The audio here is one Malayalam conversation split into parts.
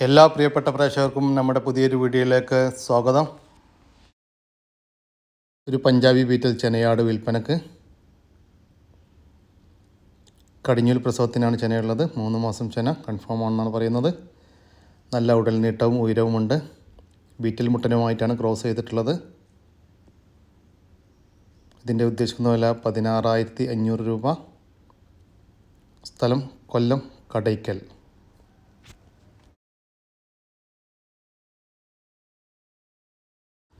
എല്ലാ പ്രിയപ്പെട്ട പ്രേക്ഷകർക്കും നമ്മുടെ പുതിയൊരു വീഡിയോയിലേക്ക് സ്വാഗതം. ഒരു പഞ്ചാബി ബീറ്റൽ ചെനയാട് വിൽപ്പനക്ക്. കടിഞ്ഞൂൽ പ്രസവത്തിനാണ് ചെനയുള്ളത്. മൂന്ന് മാസം ചെന കൺഫേം ആണെന്നാണ് പറയുന്നത്. നല്ല ഉടൽ നീട്ടവും ഉയരവുമുണ്ട്. ബീറ്റൽ മുട്ടനുമായിട്ടാണ് ക്രോസ് ചെയ്തിട്ടുള്ളത്. ഇതിന്റെ ഉദ്ദേശിക്കുന്ന വില പതിനാറായിരത്തി അഞ്ഞൂറ് രൂപ. സ്ഥലം കൊല്ലം കടയ്ക്കൽ.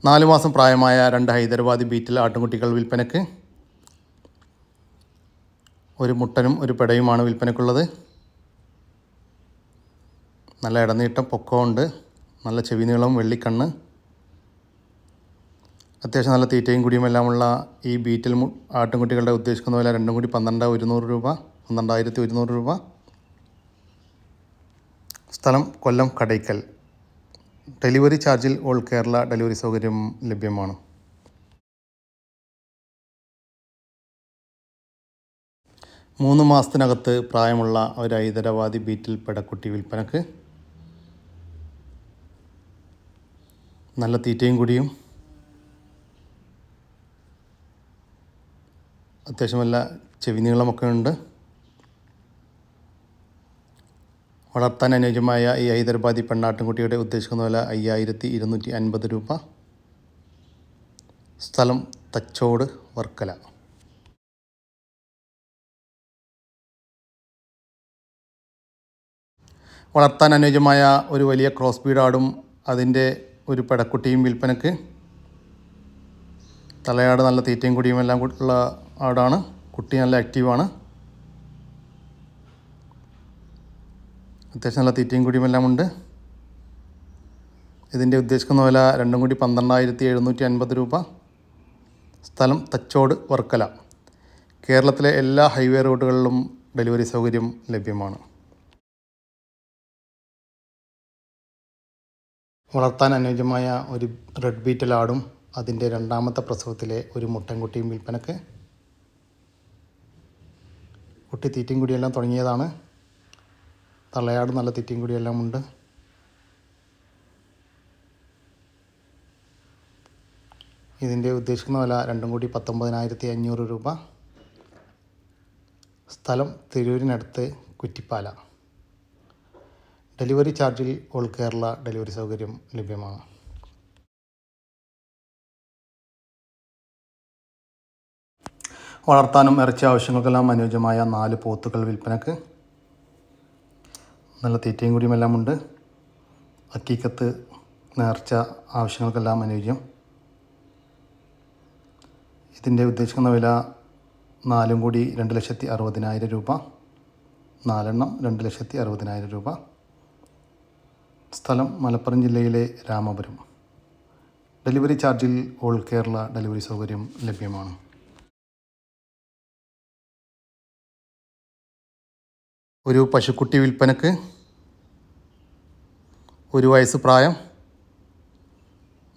നാല് മാസം പ്രായമായ രണ്ട് ഹൈദരാബാദി ബീറ്റിൽ ആട്ടുംകുട്ടികൾ വിൽപ്പനക്ക് ഒരു മുട്ടനും ഒരു പെടയുമാണ് വിൽപ്പനക്കുള്ളത് നല്ല ഇടനീട്ടം പൊക്കമുണ്ട് നല്ല ചെവി നീളം വെള്ളിക്കണ്ണ്. അത്യാവശ്യം നല്ല തീറ്റയും കുടിയുമെല്ലാമുള്ള ഈ ബീറ്റിൽ ആട്ടിൻകുട്ടികളുടെ ഉദ്ദേശിക്കുന്ന വില രണ്ടും കൂടി പന്ത്രണ്ട് ഒരുന്നൂറ് രൂപ പന്ത്രണ്ടായിരത്തി ഒരുന്നൂറ് രൂപ. സ്ഥലം കൊല്ലം കടയ്ക്കൽ. ഡെലിവറി ചാർജിൽ ഓൾ കേരള ഡെലിവറി സൗകര്യം ലഭ്യമാണ്. മൂന്ന് മാസത്തിനകത്ത് പ്രായമുള്ള ഒരു ഹൈദരാബാദി ബീറ്റിൽ പെടക്കുട്ടി വിൽപ്പനക്ക്. നല്ല തീറ്റയും കൂടിയും. അത്യാവശ്യം നല്ല ചെവി നീളമൊക്കെ ഉണ്ട്. വളർത്താൻ അനുയോജ്യമായ ഈ ഹൈദരാബാദി പെണ്ണാട്ടിൻകുട്ടിയുടെ ഉദ്ദേശിക്കുന്ന വില അയ്യായിരത്തി ഇരുന്നൂറ്റി അൻപത് രൂപ. സ്ഥലം തച്ചോട് വർക്കല. വളർത്താൻ അനുയോജ്യമായ ഒരു വലിയ ക്രോസ് ബീഡാടും അതിന്റെ ഒരു പെടക്കുട്ടിയും വിൽപ്പനക്ക് തലയാട് നല്ല തീറ്റയും കുടിയും എല്ലാം ഉള്ള ആടാണ്. കുട്ടി നല്ല ആക്റ്റീവാണ് അത്യാവശ്യം നല്ല തീറ്റയും കുടിയുമെല്ലാം ഉണ്ട് ഇതിന്റെ ഉദ്ദേശിക്കുന്ന വില രണ്ടും കൂടി പന്ത്രണ്ടായിരത്തി എഴുന്നൂറ്റി അൻപത് രൂപ. സ്ഥലം തച്ചോട് വർക്കല. കേരളത്തിലെ എല്ലാ ഹൈവേ റോഡുകളിലും ഡെലിവറി സൗകര്യം ലഭ്യമാണ്. വളർത്താൻ അനുയോജ്യമായ ഒരു റെഡ് ബീറ്റൽ ആടും അതിന്റെ രണ്ടാമത്തെ പ്രസവത്തിലെ ഒരു മുട്ടൻകുട്ടിയും വിൽപ്പനക്ക്. കുട്ടി തീറ്റയും കുടിയെല്ലാം തുടങ്ങിയതാണ്. തള്ളയാട് നല്ല തിറ്റിയും കൂടി എല്ലാം ഉണ്ട്. ഇതിന്റെ ഉദ്ദേശിക്കുന്ന വില രണ്ടും കൂടി പത്തൊമ്പതിനായിരത്തി അഞ്ഞൂറ് രൂപ. സ്ഥലം തിരൂരിനടുത്ത് കുറ്റിപ്പാല. ഡെലിവറി ചാർജിൽ ഓൾ കേരള ഡെലിവറി സൗകര്യം ലഭ്യമാണ്. വളർത്താനും ഇറച്ചി ആവശ്യങ്ങൾക്കെല്ലാം അനുയോജ്യമായ നാല് പോത്തുകൾ വിൽപ്പനക്ക് നല്ല തീറ്റയും കൂടിയുമെല്ലാം ഉണ്ട്. അക്കീക്കത്ത് നേർച്ച ആവശ്യങ്ങൾക്കെല്ലാം അനുയോജ്യം. ഇതിന്റെ ഉദ്ദേശിക്കുന്ന വില നാലും കൂടി രണ്ട് ലക്ഷത്തി അറുപതിനായിരം രൂപ. നാലെണ്ണം രണ്ട് ലക്ഷത്തി അറുപതിനായിരം രൂപ. സ്ഥലം മലപ്പുറം ജില്ലയിലെ രാമപുരം. ഡെലിവറി ചാർജിൽ ഓൾ കേരള ഡെലിവറി സൗകര്യം ലഭ്യമാണ്. ഒരു പശുക്കുട്ടി വിൽപ്പനക്ക് ഒരു വയസ്സ് പ്രായം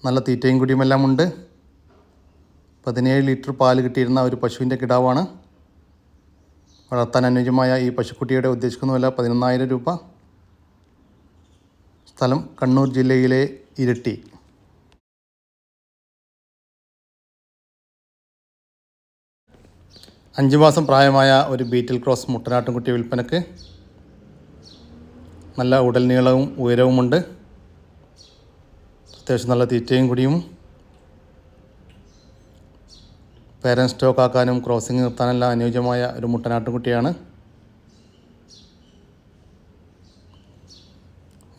നല്ല തീറ്റയും കുടിയുമെല്ലാം ഉണ്ട്. പതിനേഴ് ലിറ്റർ പാൽ കിട്ടിയിരുന്ന ഒരു പശുവിന്റെ കിടാവാണ്. വളർത്താൻ അനുയോജ്യമായ ഈ പശുക്കുട്ടിയുടെ ഉദ്ദേശിക്കുന്ന വില പതിനൊന്നായിരം രൂപ. സ്ഥലം കണ്ണൂർ ജില്ലയിലെ ഇരട്ടി. അഞ്ച് മാസം പ്രായമായ ഒരു ബീറ്റിൽ ക്രോസ് മുട്ടനാട്ടുംകുട്ടി വിൽപ്പനക്ക് നല്ല ഉടൽ നീളവും ഉയരവുമുണ്ട്. അത്യാവശ്യം നല്ല തീറ്റയും കുടിയും. പേരൻ സ്റ്റോക്ക് ആക്കാനും ക്രോസിംഗ് നിർത്താനെല്ലാം അനുയോജ്യമായ ഒരു മുട്ടനാട്ടുംകുട്ടിയാണ്.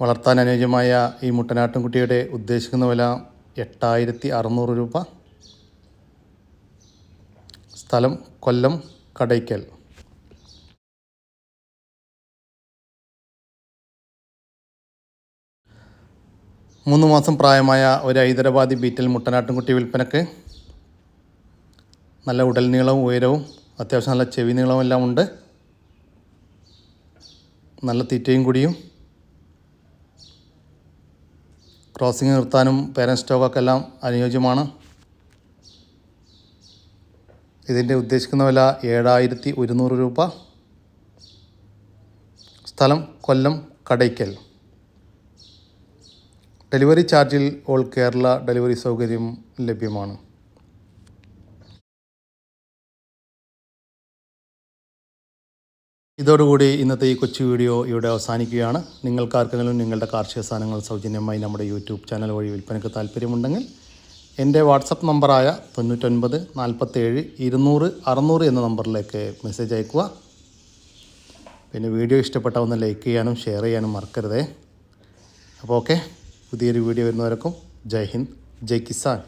വളർത്താൻ അനുയോജ്യമായ ഈ മുട്ടനാട്ടുംകുട്ടിയുടെ ഉദ്ദേശിക്കുന്ന വില എട്ടായിരത്തി അറുന്നൂറ് രൂപ. സ്ഥലം കൊല്ലം കടയ്ക്കൽ. മൂന്ന് മാസം പ്രായമായ ഒരു ഹൈദരാബാദി ബീറ്റൽ മുട്ടനാട്ടുംകുട്ടി വിൽപ്പനക്ക് നല്ല ഉടൽ നീളവും ഉയരവും അത്യാവശ്യം നല്ല ചെവി നീളവും എല്ലാം ഉണ്ട്. നല്ല തീറ്റയും കുടിയും. ക്രോസിങ് നിർത്താനും പേരൻ സ്റ്റോക്കൊക്കെ എല്ലാം അനുയോജ്യമാണ്. ഇതിന്റെ ഉദ്ദേശിക്കുന്ന വില ഏഴായിരത്തി ഒരുന്നൂറ് രൂപ. സ്ഥലം കൊല്ലം കടയ്ക്കൽ. ഡെലിവറി ചാർജിൽ ഓൾ കേരള ഡെലിവറി സൗകര്യം ലഭ്യമാണ്. ഇതോടുകൂടി ഇന്നത്തെ ഈ കൊച്ചു വീഡിയോ ഇവിടെ അവസാനിക്കുകയാണ്. നിങ്ങൾക്കാർക്കെങ്കിലും നിങ്ങളുടെ കാർഷിക സാധനങ്ങൾ സൗജന്യമായി നമ്മുടെ യൂട്യൂബ് ചാനൽ വഴി വിൽപ്പനയ്ക്ക് താല്പര്യമുണ്ടെങ്കിൽ എന്റെ വാട്സപ്പ് നമ്പറായ തൊണ്ണൂറ്റൊൻപത് നാൽപ്പത്തേഴ് ഇരുന്നൂറ് അറുന്നൂറ് എന്ന നമ്പറിലേക്ക് മെസ്സേജ് അയക്കുക പിന്നെ വീഡിയോ ഇഷ്ടപ്പെട്ട ഒന്ന് ലൈക്ക് ചെയ്യാനും ഷെയർ ചെയ്യാനും മറക്കരുതേ. അപ്പോൾ ഓക്കെ പുതിയൊരു വീഡിയോ വരുന്നവരക്കും ജയ് ഹിന്ദ് ജയ് കിസാൻ.